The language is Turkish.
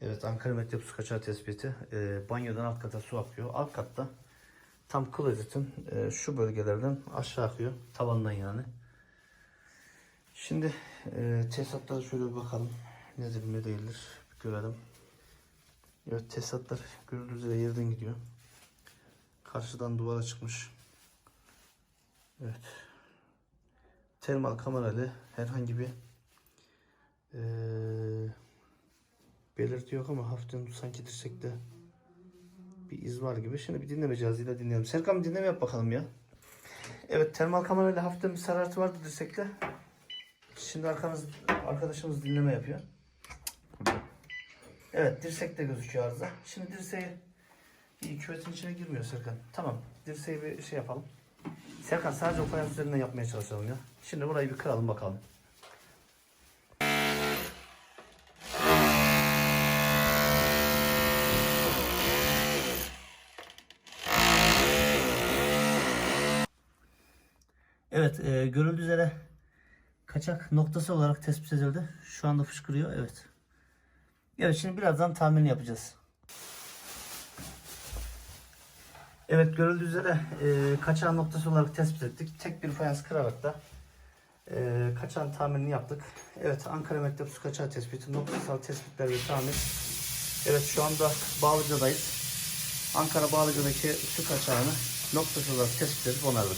Evet Ankara Mektep su kaçağı tespiti. Ee, banyodan alt kata su akıyor. Alt katta tam klozetin e, şu bölgelerden aşağı akıyor. Tavandan yani. Şimdi e, tesisatlara şöyle bir bakalım. Nedir ne değildir bir görelim. Evet tesisatlar görüldüğü üzere yerden gidiyor. Karşıdan duvara çıkmış. Evet. Termal kamerayla herhangi bir eee belirti yok ama hafiften sanki dirsekte bir iz var gibi. Şimdi bir dinleme cihazıyla dinleyelim. Serkan bir dinleme yap bakalım ya. Evet termal kamerayla hafiften bir sarartı vardı dirsekte. Şimdi arkamız, arkadaşımız dinleme yapıyor. Evet dirsek de gözüküyor arıza. Şimdi dirseği bir küvetin içine girmiyor Serkan. Tamam dirseği bir şey yapalım. Serkan sadece o fayans üzerinden yapmaya çalışalım ya. Şimdi burayı bir kıralım bakalım. Evet, e, görüldüğü üzere kaçak noktası olarak tespit edildi. Şu anda fışkırıyor, evet. Evet, şimdi birazdan tahminini yapacağız. Evet, görüldüğü üzere e, kaçağın noktası olarak tespit ettik. Tek bir fayans kırarak da e, kaçağın tahminini yaptık. Evet, Ankara Mektep Su Kaçağı tespiti, noktasal tespitler ve tahmin. Evet, şu anda Bağlıca'dayız. Ankara Bağlıca'daki su kaçağını noktası olarak tespit edip onardık.